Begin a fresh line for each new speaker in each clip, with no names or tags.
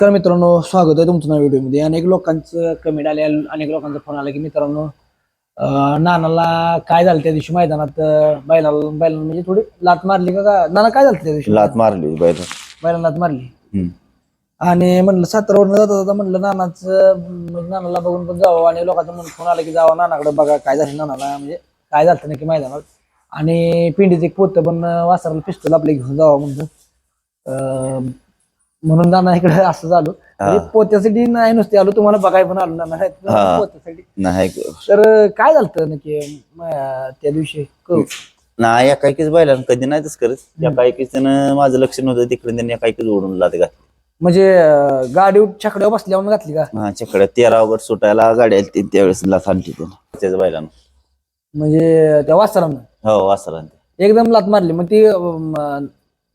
तर मित्रांनो स्वागत आहे तुमचं नव्या व्हिडिओमध्ये अनेक लोकांचं कमेंट आले अनेक लोकांचा फोन आला की मित्रांनो नानाला काय झालं त्या दिवशी मैदानात? बैलाला बैलाला म्हणजे थोडी लात मारली का का? नाना काय झालं त्या दिवशी?
लात मारली बैल.
बैलाला लात मारली. आणि म्हणलं सातारावरनं जाता जाता म्हणलं नानाचं नानाला बघून पण जावं. आणि लोकांचा म्हणून फोन आला की जावं नानाकडे बघा काय झालं नानाला. म्हणजे काय झालं नक्की मैदानात. आणि पिंडीचं एक पोतं पण वासराला पिस्तूल आपले घेऊन जावं म्हणतो अं, म्हणून नाना इकडे असं झालो. म्हणजे पोत्यासाठी नाही नुसते आलो तुम्हाला बघाय पण आलो नाना
हा.
पोत्यासाठी.
नाही.
तर काय झालं नक्की म- त्या दिवशी? करू
नाही एका एकीच बैलानं कधी नाही तस करत. एका एकीच त्यानं माझं लक्ष नव्हतं तिकडे त्यांनी एका एकीच ओढून लात घातली.
म्हणजे अं, गाडी छकड्यावर बसल्यावर घातली का?
हा चकडे तेरा वर सुटायला गाडी आली ती त्यावेळेस लात आणली त्यानं त्याच बैलानं.
म्हणजे त्या वासरानं?
हो वासरा
एकदम लात मारली. मग ती अं,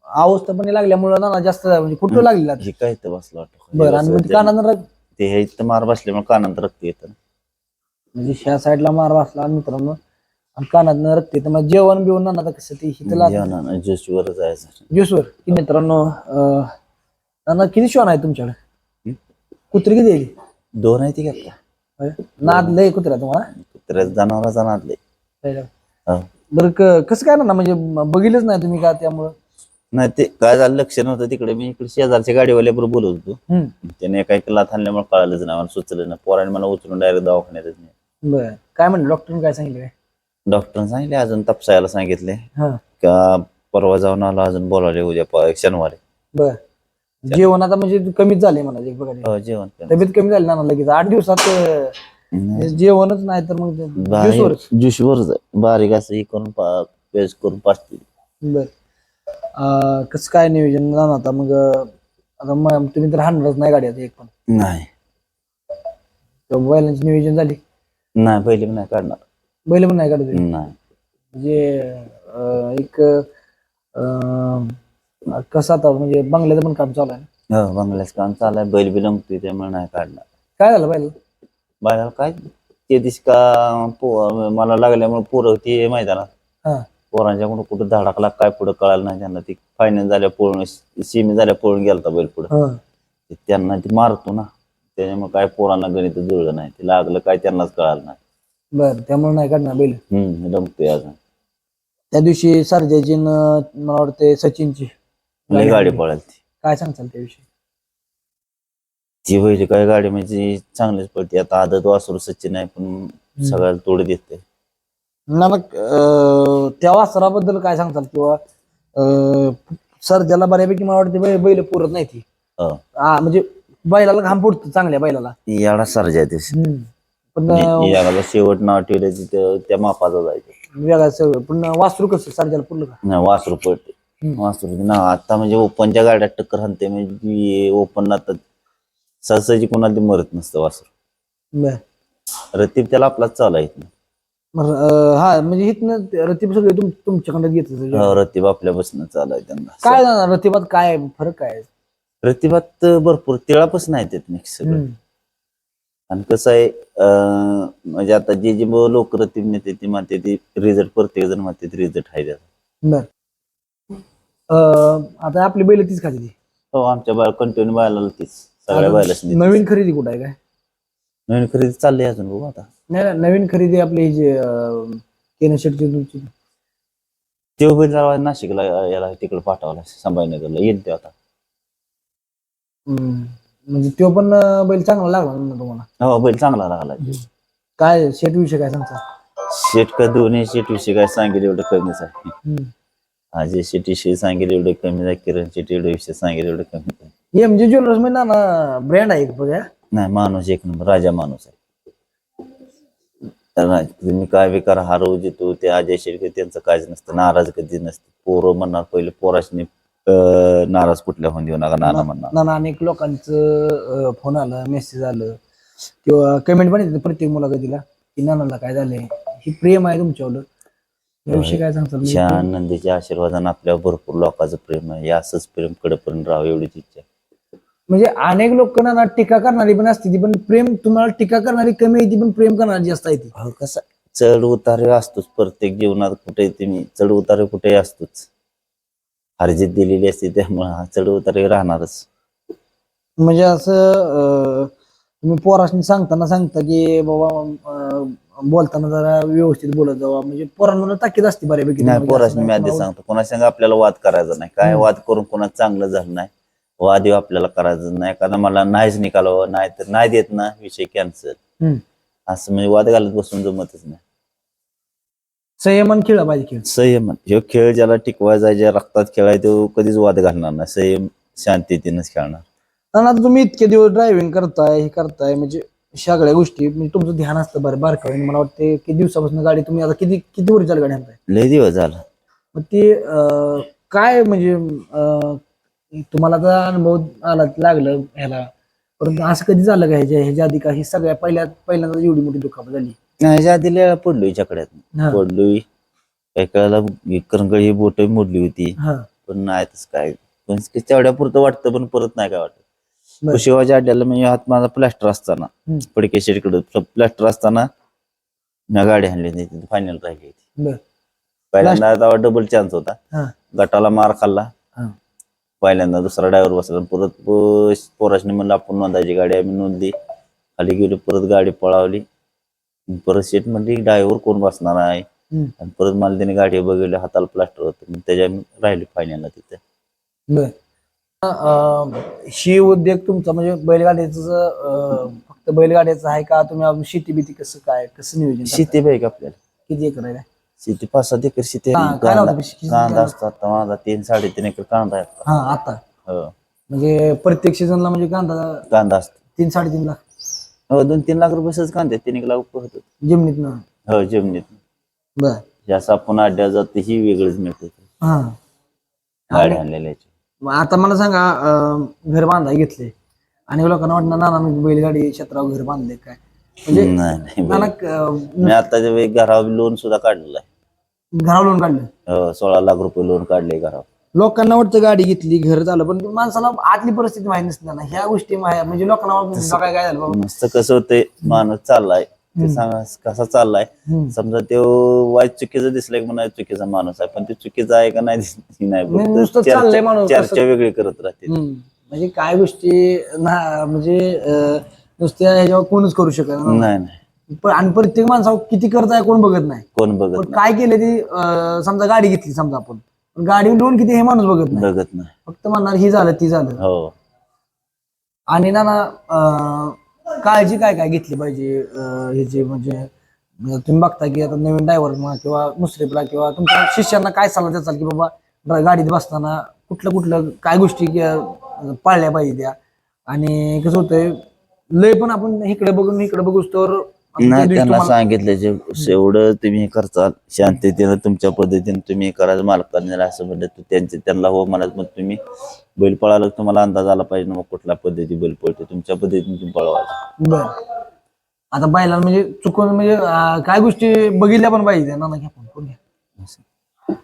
अवस्था पण लागल्यामुळं ना जास्त म्हणजे कुठं लागली लात
हे काय इथं बसलं
बरं आणि
वाटतं
कानानं रक्त-
ते हे इथं मार बसल्यामुळे कानात रक्त येतं
म्हणजे ह्या साईडला मार वाचला मित्रांनो आणि कानात रक्त येतं. मग जेवण बिवण ना आता कसं ती हिथं लात
जेवणानं ज्यूसवर जायचं.
ज्यूसवर. की मित्रांनो अं, नाना किती श्वान आहे तुमच्याकडे?
हं?
कुत्री किती आहे?
दोन आहे ती घेतला?
नाद लय कुत्रा तुम्हाला?
कुत्र्या जनावराचा नादले हो.
बरं क- कसं काय ना म्हणजे बघितलंच नाही तुम्ही का त्यामुळं?
नाही ते काय झालं लक्ष नव्हतं तिकडे. मी इकडे शेजारच्या गाडीवाल्याबरोबर बोलत होतो.
हम्म.
त्याने एका लात आणल्यामुळे कळालंच नाही मला सुचलं ना पोराने मला उचलून डायरेक्ट दवाखान्यातच नाही
बरं. काय म्हणलं? डॉक्टरने काय सांगितलं काय?
डॉक्टरने सांगितले अजून तपसायला सांगितले
हा.
का परवा जाऊन आला अजून बोलावले उद्या प- शनिवारी.
बर. जेवण आता म्हणजे कमीच झाले मला एक
हो, जेवण.
तब्येत कमी झाली ना लगेच? आठ दिवसात अं,
नाही,
जेवणच नाही तर मग
बारीक-
ज्यूसवरच.
ज्यूसवरच. आहे. बारीक असं हे करून पा- पेस्ट करून
बर. अं, कसं काय नियोजन? ना आता. मग आता तुम्ही तर हाणणारच नाही गाडी आता एक पण.
नाही.
बैलांची नियोजन झाली?
नाही पहिले पण नाही काढणार.
बैल पण नाही काढत.
नाही.
म्हणजे अं, एक अं, कसं आता म्हणजे बंगल्याचं पण काम चालू आहे.
हो बंगल्याच काम चाललंय बैल बी लंगतोय त्यामुळे नाही काढणार.
काय झालं बैल
बाळाला काय? ते दिवशी का पो- मला लागल्यामुळे पोरं होती मैदानात.
हा.
पोरांच्याकडून कुठं धडाकला काय पुढं कळालं नाही त्यांना. ती फायनल झाल्या पळून सिमी झाल्या पळून गेलता बैल पुढं. त्यांना ते मारतो ना. त्याच्यामुळे काय पोरांना गणित जुळलं नाही. ते लागलं काय त्यांनाच कळालं नाही.
बर त्यामुळे नाही काढणार बैल.
हम्म अजून.
त्या दिवशी सरजाची न मला वाटते सचिनची
लई गाडी पळाली ती
काय सांगचाल त्याविषयी?
ती पहिली काय गाडी म्हणजे चांगलीच पळते. आता आदत वासरू सचिन आहे पण सगळ्याला तोड देते.
ना मग अं, त्या वासराबद्दल काय सांगताल? किंवा अं, सर्जाला बऱ्यापैकी मला वाटते बै- बैल पुरत नाही ती
हो.
हा, म्हणजे बैलाला घाम फुटतो चांगल्या बैलाला.
याडा सरजा आहे ते
पण अं,
याला शेवट नाव ठेवलं तिथं त्या मापाचा जायचं.
वेगळा सगळं पण वासरू कसं सर्जाला पुरलं का?
नाही वासरू
हम्म.
वासरू ना आता म्हणजे ओपनच्या गाड्यात टक्कर हाणते म्हणजे ओपन आता सहसाची कोणाला ते मरत नसतं वासरू.
बर.
रतीब त्याला आपलाच चालू
मग, अं, हा म्हणजे इथनं रतीब सगळे तुम तुमच्याकडे घेत
रतीब आपल्या बसणं चालू आहे त्यांना.
काय जाणार? रतीबात काय फरक काय आहे?
रतीबात भरपूर तिळापासून आहेत मिक्स सगळं.
हम्म.
आणि कसं आहे अं, म्हणजे आता जे जे लोक रतीब नेते ते म्हणते ते रिझल्ट प्रत्येक जण म्हणते रिझल्ट आहे त्याचा.
बर. अं, आता आपली बैल तीच खाली
हो आमच्या बाय कंटिन्यू बायला तीच. सगळ्या बायला
नवीन खरेदी कुठं आहे काय?
नवीन खरेदी चालली अजून बघू आता.
नाही नाही, नवीन खरेदी आपली जे केन शेटची तुमची.
ते बैल जरा नाशिकला याला तिकडे पाठवला संभाजीनगरला. येईल ते आता.
हम्म. म्हणजे तो पण अं, बैल चांगला लागला ना तुम्हाला?
हो बैल चांगला लागला.
काय शेट विषय काय सांगता?
शेट का दोन्ही शेट विषयी काय सांगेल एवढं कमीच आहे.
हम्म.
जे शेट विषयी सांगेल एवढं कमीच आहे. किरण शेट एवढं विषय सांगेल एवढं कमीच आहे.
एम जे ज्वेलर्समध्ये ना ब्रँड आहे एक बघा.
नाही माणूस एक नंबर राजा माणूस आहे. तुम्ही काय बी करा हरवू देतो ते अजय शेडके त्यांचं काहीच नसतं नाराज कधी नसतं. पोरं म्हणणार पहिले पोराशनी नाराज कुठल्या होऊन देऊ नका नाना म्हणणार.
ना अनेक लोकांचं फोन आलं मेसेज आलं. किंवा कमेंट पण येते प्रत्येक मुलाखतीला की नानाला काय झालंय? ही प्रेम आहे तुमच्यावर. याविषयी काय सांगता म्हणजे
च्या नंदीच्या आशीर्वादानं आपल्या भरपूर लोकांचं प्रेम आहे. असंच प्रेम कडेपर्यंत राहावं एवढीच इच्छा.
म्हणजे अनेक लोक ना टीका करणारी पण असते ती पण प्रेम तुम्हाला टीका करणारी कमी आहे ती पण प्रेम करणारी जास्त आहे ती.
अहो, कसं चढ उतारे असतोच प्रत्येक जीवनात कुठे तुम्ही चढ उतारे कुठे असतोच. हरजीत दिलेली असते त्यामुळे हा चढ उतारे राहणारच.
म्हणजे असं अं, तुम्ही पोरासनी सांगताना सांगता की बाबा अं, बोलताना जरा व्यवस्थित बोलत जावा. म्हणजे पोरांना ताकीद असते बऱ्यापैकी.
नाही
म्हणजे असं
मी आधी सांगतो कोणा संग आपल्याला वाद करायचा नाही. काय. वाद करून कोणा चांगलं झालं नाही. वाद आपल्याला करायचं नाही. कारण मला नाहीच निकालावं नाही तर नाही देत ना विषय कॅन्सल. असं म्हणजे वाद घालत बसून जमतच नाही.
संयमन खेळला पाहिजे खेळ.
संयम ह्यो खेळ ज्याला टिकवायचा ज्या रक्तात खेळाय तो कधीच वाद घालणार नाही. संयम शांततेनंच खेळणार.
आता तुम्ही इतके दिवस ड्रायव्हिंग करताय हे करताय म्हणजे सगळ्या गोष्टी म्हणजे तुमचं ध्यान असतं बरं बारकाईने मला वाटते किती दिवसापासून गाडी तुम्ही आता किती किती वर्षाला गाडी आणताय?
लय दिवस झाला.
मग ते काय म्हणजे तुम्हाला तर अनुभव आला लागलं ह्याला परंतु असं कधी झालं का ह्याच्या ह्याच्या आधी का? ही सगळ्या पहिल्या पहिल्यांदा एवढी मोठी दुखापत झाली.
ह्याच्या आधी पडलोय चकड्यात.
हा.
पडलोय. एकाला करंगळी ही बोट मोडली होती.
हा.
पण नाही तसं काय. पण तेवढ्या पुरतं वाटतं पण परत नाही काय वाटत.
बरं.
कुशिवाच्या अड्ड्याला म्हणजे हात माझा प्लास्टर असताना
हम्म.
पडके शेडकडे. प्लास्टर असताना म्या गाडी आणली नाही फायनल राहिली होती.
बर.
पहिल्यांदा डबल चान्स होता.
हा.
गटाला मार खाल्ला. पहिल्यांदा दुसरा ड्रायव्हर बसला. परत पोराशने म्हणलं आपण नोंदायची गाडी आम्ही नोंदली खाली गेलो परत गाडी पळावली. परत शेट म्हणली ड्रायव्हर कोण बसणार आहे. आणि परत मला त्याने गाडी बघितली हाताला प्लास्टर होतं. त्याच्या राहिली फायनलला तिथे.
ही उद्योग तुमचा म्हणजे बैलगाडीचं अं, फक्त बैलगाड्याचं आहे का? तुम्ही शेती बिती कसं काय कसं नियोजन?
शेती बाईक आपल्याला?
किती एकर आहे?
शेती पाच सात एकर शेती आहे. कांदा असतो आता माझा तीन साडेतीन एकर कांदा आहे आता.
हा आता.
हो.
म्हणजे प्रत्येक सीझनला म्हणजे कांदा
कांदा असतो.
तीन साडेतीन लाख.
हो दोन तीन लाख रुपये कांदे तीन एक लाख रुपये होतात.
जमिनीत ना?
हो जमिनीत.
बर.
जास्त आपण अड्ड्या जात ही वेगळंच मिळते.
हा.
गाडी आणलेल्याची
मग आता मला सांगा अं, घर बांधाय घेतले. आणि लोकांना वाटणार नाना मी बैलगाडी क्षेत्रावर घर बांधले काय? म्हणजे
नाही नाही
नाना
बाई.
अं,
मी वेळी घरावर लोन सुद्धा काढलेलं आहे.
घरावर लोन काढलं.
हो, सोळा लाख रुपये लोन काढले घरावर.
लोकांना वाटतं गाडी घेतली घर झालं पण माणसाला आतली परिस्थिती माहिती नसते ना. ह्या गोष्टी माहि- म्हणजे लोकांना वाटतं बघा काय झालं बाबा
नुसतं कसं होतंय माणूस चाललाय. ते सांगा कसा चाललाय?
हम्म.
समजा तो वाईट चुकीचं दिसलाय की म्हणा चुकीचा माणूस आहे पण ते चुकीचा आहे का नाही दिस- हे नाही
नाही,
फक्त
नुसतं
चर्चा-
चाललंय माणूस,
चर्चा वेगळी करत राहते.
हम्म. म्हणजे काय गोष्टी ना म्हणजे अं, नुसत्या ह्याच्यावर कोणच करू शकत नाही.
नाही नाही.
पण आणि प्रत्येक माणसावर किती कर्ज आहे कोण बघत नाही.
कोण बघत
पण काय केले ती अं, समजा गाडी घेतली समजा आपण. पण गाडी लोन किती हे माणूस बघत नाही.
बघत नाही.
फक्त म्हणणार ही झालं ती झालं.
हो.
आणि ना ना अं, काळजी काय काय घेतली पाहिजे? अं, ह्याची म्हणजे तुम्ही बघता की आता नवीन ड्रायव्हर म्हणा किंवा मुश्रीफला किंवा तुमच्या शिष्यांना काय सल्ला द्याल की बाबा ड्रा- गाडीत बसताना कुठलं कुठलं काय गोष्टी की, अं, पाळल्या पाहिजे त्या? आणि कसं होतंय लय पण आपण इकडे बघून इकडे बघूच तर
नाही त्यांना सांगितलं जे एवढं तुम्ही हे करचाल शांततेनं तुमच्या पद्धतीने तुम्ही हे करायचं मालकाने असं म्हणलं तर त्यांचे त्यांना हो म्हणत मग तुम्ही बैल पळाला तुम्हाला अंदाज आला पाहिजे ना मग कुठल्या पद्धती बैल पळतो तुमच्या पद्धतीने तुम्ही पळवायचं.
बर. आता बायला म्हणजे चुकून म्हणजे अं, काय गोष्टी बघितल्या पण पाहिजे ना घ्या फोन फोन घ्या?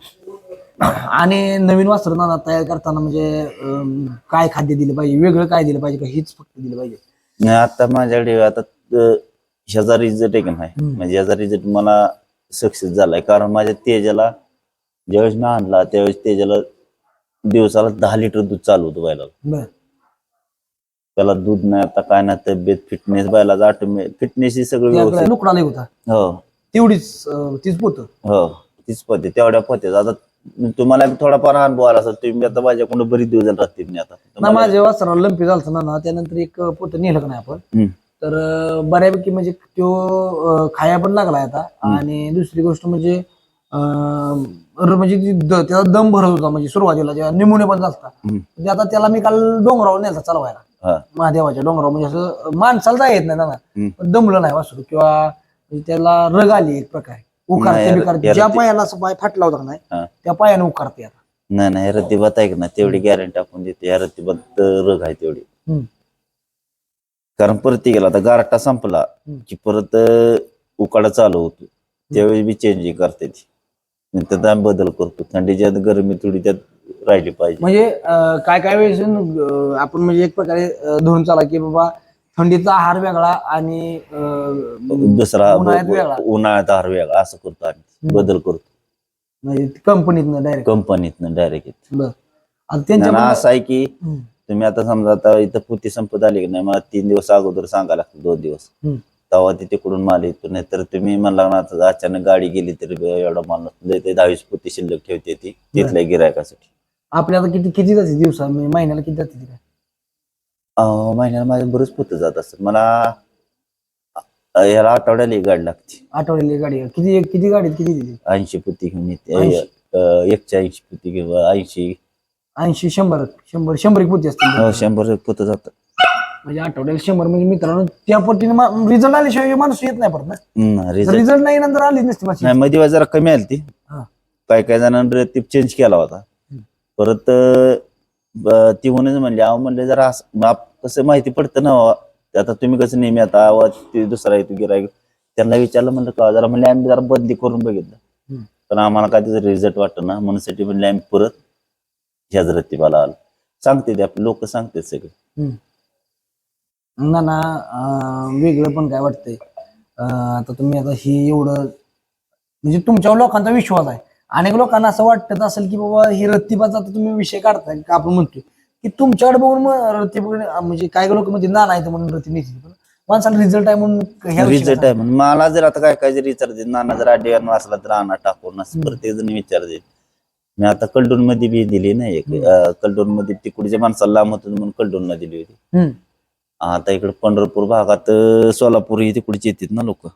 आणि नवीन वस्त्र नाना तयार करताना म्हणजे अं, काय खाद्य दिलं पाहिजे वेगळं काय दिलं पाहिजे का हीच फक्त दिलं पाहिजे.
नाही आता माझ्याकडे आता अं, ह्याचा रिझल्ट आहे का नाही?
हम्म.
म्हणजे ह्याचा रिझल्ट मला सक्सेस झालाय. कारण माझ्या तेजाला ज्यावेळेस मी आणला त्यावेळेस तेजाला दिवसाला दहा लिटर दूध चालू होतं बैलाला.
बर.
त्याला दूध नाही आता काय नाही तब्येत फिटनेस बैलाचा ऑटोमेटिक फिटनेस ही सगळं व्यवस्थित.
लुकडा होता.
हो.
तेवढीच अं, तीच पोत.
हो तीच पद्धत तेवढ्या पद्धत आता तुम्हाला बी थोडाफार अनुभव आला असेल तुम्ही आता माझ्याकडून बरीच दिवस झाले राहतील मी आता.
ना
तुम्हाला-
माझ्या वस्त्राला लंपी झालं ना ना त्यानंतर एक पोत नेलं का नाही आपण?
हम्म.
तर बऱ्यापैकी म्हणजे तो खाया पण लागलाय आता. आणि दुसरी गोष्ट म्हणजे अं, र- म्हणजे ती द- त्याचा दम भरत होता म्हणजे सुरुवातीला जेव्हा निमुने पण
हम्म.
म्हणजे आता त्याला मी काल डोंगरावर नेलता चालवायला. महादेवाच्या डोंगरावर. म्हणजे असं माणसाला जाय येत नाही ना
हम्म.
पण दमलं नाही वासरू. किंवा म्हणजे त्याला रग आली एक प्रकारे. उकारते बिकारते ज्या
ते-
पायाला असं पाय फाटला होता का नाही. त्या पायाने उकारते आता.
नाही नाही रद्दीबात आहे का ना तेवढी गॅरंटी आपण देतो. या रद्दीबात रग आहे तेवढी.
हम्म.
कारण परत गेला आता गारटा संपला. की परत उकाडा चालू होतो. त्यावेळी बी चेंजिंग करते ती. नंतर आम्ही बदल करतो. थंडीच्या गरमी थोडी त्यात राहिली पाहिजे.
म्हणजे अं, काय काय वेळेस अं, आपण म्हणजे एक प्रकारे अं, धरून चाला की बाबा थंडीचा आहार वेगळा आणि अं,
दुसरा
उन्हाळ्यात वेगळा.
उन्हाळ्यात आहार वेगळा असं करतो आम्ही. बदल करतो.
म्हणजे कंपनीतनं डायरेक्ट
कंपनीतनं डायरेक्ट
बर. आता त्यांच्या
असं आहे की
हम्म.
तुम्ही आता समजा आता इथं पुती संपत आली की नाही मला तीन दिवस अगोदर सांगायला लागतं दोन दिवस.
हम्म.
तेव्हा ते तिकडून माल येतो नाही तर तुम्ही म्हणला ना आता अचानक गाडी गेली तरी एवढा माल नसतो. लय ते दहावीस पुती शिल्लक ठेवते ती तिथल्या गिरायकासाठी.
आपल्या आता किती किती जाते दिवसा? म्हणजे महिन्याला किती जाते ती काय?
अं, महिन्याला माझे बरेच पुत जात असतात. मला अं, याला आठवड्याला एक गाडी लागते.
आठवड्याला एक गाडी. किती किती गाडीत किती दिली?
ऐंशी पुती घेऊन येते.
80?
अं, एकशे ऐंशी पुती किंवा ऐंशी
ऐंशी शंभर शंभर शंभर एक पोती असतील
हो, शंभर पुत जातात
म्हणजे आठवड्याला शंभर म्हणजे मित्रांनो त्या पद्धतीने रिझल्ट आल्याशिवाय माणूस येत नाही परत ना
हम्म, result
रिझल्ट नाही नंतर आली नसती माशी
नाही मध्ये जरा कमी आली ती
हा.
काय काय जणांनी रतीब चेंज केला होता
हम्म.
परत अं, ब- ती म्हणून म्हणले अहो म्हणले जरा असं- आप कसं माहिती पडतं ना. ते आता तुम्ही कसं नेहमी आता ते दुसरा येतो गिरायक त्यांना विचारलं म्हणलं का जरा म्हणले आम्ही जरा बदली करून बघितलं
हम्म.
पण आम्हाला काय त्याचा रिझल्ट वाटतं ना म्हणून म्हणले आम्ही परत रतीबाला आलो सांगते ते आपले लोक सांगते सगळे.
ना ना अं, वेगळं पण काय वाटतंय? अं, आता तुम्ही आता ही एवढं म्हणजे तुमच्यावर लोकांचा विश्वास आहे. अनेक लोकांना असं वाटत असेल की बाबा ही रत्तीबाचा आता तुम्ही विषय काढताय का आपण म्हणतोय? की तुमच्याकडे बघून मग म्हणजे काय लोक म्हणजे ना नाही तर म्हणून रत्ती पण माणसाला रिझल्ट आहे म्हणून ह्या
रिझल्ट आहे म्हणून. मला जर आता काय काय जर विचारते नाना जर आडीवर असला तर आणा टाकून असं प्रत्येक जण विचारते मी आता कलडून मध्ये बी दिली ना एक कलडून मध्ये तिकडच्या माणसाला लांब होतं म्हणून कलडूनला दिली होती. आता इकडे पंढरपूर भागात सोलापूर ही तिकडची येतात ना लोक.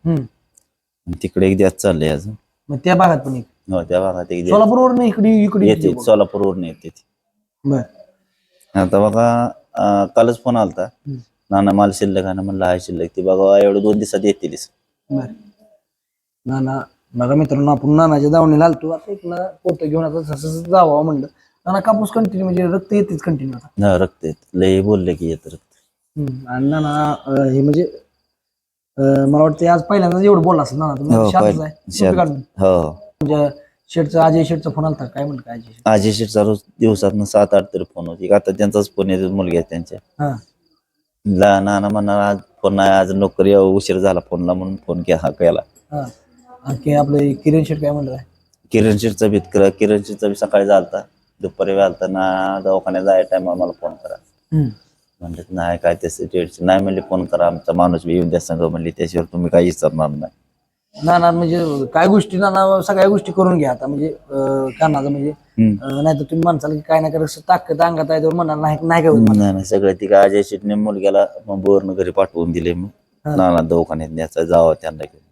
तिकडे एक द्यास चाललंय अजून.
मग त्या भागात पण एक?
हो त्या भागात एक द्यास
सोलापूरवर इकडे इकडे
येते सोलापूरवरून येते आता बघा कालच फोन आलता. नाना माल शिल्लक आहे ना म्हणलं हाय शिल्लक. ती बघा एवढं दोन दिवसात येतीलच
बर. नाना बघा मित्रांनो आपण नानाच्या दावणीला आलतो. आता इथनं पोतं घेऊन आता जसं जावं म्हणलं नाना कापूस कंटिन्यू म्हणजे रक्त येतेच कंटिन्यू आता.
हा, रक्त येत. लय बोलले की येत रक्त.
हम्म. आणि नाना अं, हे म्हणजे अं, मला वाटतं आज पहिल्यांदाच एवढं बोलला असेल नाना तुम्ही.
हो, पहिलं- शांत.
काढून.
हो.
तुमच्या शेटचा अजय शेटचा फोन आलता काय म्हणलं काय अजय
शेठचा रोज दिवसात सात आठ तरी फोन होती. आता त्यांचाच फोन येतो मुलगा आहे त्यांच्या.
हा.
ला- नाना म्हणणार आज फोन नाही आज नोकरी उशीर झाला फोनला म्हणून फोन केला हा केला.
हा. आणखी आपलं किरण शेट काय म्हणलं
किरण शेठचा बी कर किरण शेठचा बी सकाळी झालता. दुपारी झालता ना दवाखान्यात जाय टाइम मला फोन करा. म्हणले नाही काय त्याचं टेन्शन नाही म्हणले फोन करा आमचा माणूस बी येऊन द्या संग म्हणले त्याशिवाय तुम्ही काही विचारणार नाही.
नाना म्हणजे काय गोष्टी नाना सगळ्या गोष्टी करून घ्या आता. म्हणजे अं, कानाचं म्हणजे. नाही तर तुम्ही माणसाला की काय नाही करत ताकद अंगात आहे तर म्हणणार नाही नाही काय होत
नाही नाही सगळं ती काय अजय शेटने मुलग्याला बोरनं घरी पाठवून दिले मग. नाना दवाखान्यात न्यायचा जावं त्यांना घेऊन.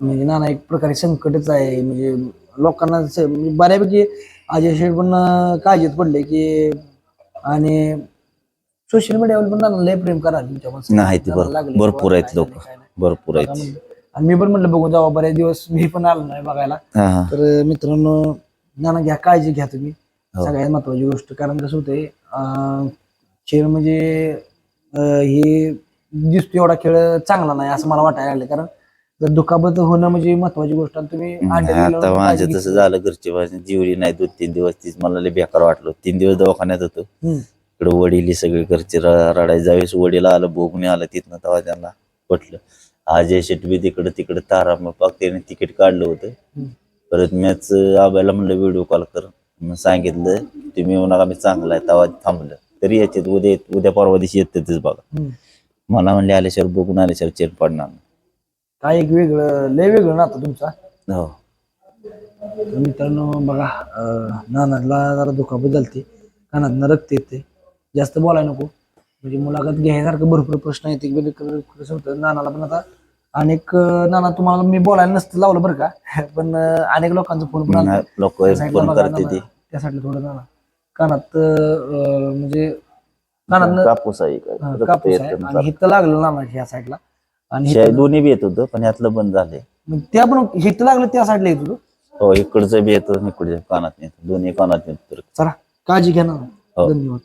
म्हणजे नाना एक प्रकारे संकटच आहे म्हणजे लोकांना स- म्हणजे बऱ्यापैकी अजय शेठ पण अं, काळजीत पडले की आणि सोशल मीडियावर पण नाना लय प्रेम करा तुमच्या माणसाला.
नाही ते
नाना
भर-
लागले,
भरपूर आहेत
काय
लोक
नाही, काय नाही.
भरपूर
बघा
आहेत
म्हणलं. आणि मी पण म्हटलं बघू जावा बऱ्याच दिवस मी पण आलो नाही बघायला
हा हा
तर मित्रांनो नाना घ्या काळजी घ्या तुम्ही
हो.
सगळ्यात महत्वाची गोष्ट कारण कसं होतंय अं, खेळ म्हणजे अं, हे दिसतो एवढा खेळ चांगला नाही असं मला वाटायला लागलं कारण जर दुखापत होणं म्हणजे महत्वाची गोष्ट आणि तुम्ही
आता माझं. तसं झालं घरची माझी जीवली नाही दोन तीन दिवस तीच मला लय बेकार वाटलं तीन दिवस दवाखान्यात होतो
हम्म.
इकडे वडील सगळे घरचे र- रडायला जावेस वडील आलं बोगणे आलं तिथनं तेव्हा त्यांना पटलं अजय शेटबी तिकडे तिकडे तारा मग पाक त्याने तिकीट काढलं होतं
हम्म.
परत मॅच आबायला म्हणलं व्हिडिओ कॉल कर मग सांगितलं तुम्ही येऊ नका मी चांगला आहे तेव्हा थांबलं तरी याच्यात उद्या उद्या परवा दिवशी येतातच बघा
हम्म.
मला म्हणले आल्याशिवाय बघून आल्याशिवाय चेन पडणार नाही.
काय एक वेगळं लय वेगळं ना आता तुमचा?
हो.
तर मित्रांनो बघा अं, नानाला जरा दुखापत झालती. कानातनं रक्त येते जास्त बोलायला नको. म्हणजे मुलाखत घ्यायसारखं भरपूर प्रश्न येते की म्हणजे कसं होतं नानाला पण आता अनेक अं, नाना तुम्हाला मी बोलायला नसतं लावलं बरं का? पण अं, अनेक लोकांचा फोन पण आलता.
लोक
त्या साईडला
फोन
बघा
करते
नाना,
ती.
त्या साईडला थोडं नाना. कानात अं, म्हणजे कानातनं
कापूस आहे रक्त
कापूस आहे. आणि लागलं नाना ह्या साईडला. आणि
दोन्ही बी येत होतं पण यातलं बंद झालंय.
मग त्या पण हिथं लागलं त्या साईडला येत होतं?
हो इकडचं बी येतं इकडच्या कानात येतं. दोन्ही कानात येतं
चला काळजी घ्या ना.
हो.
धन्यवाद.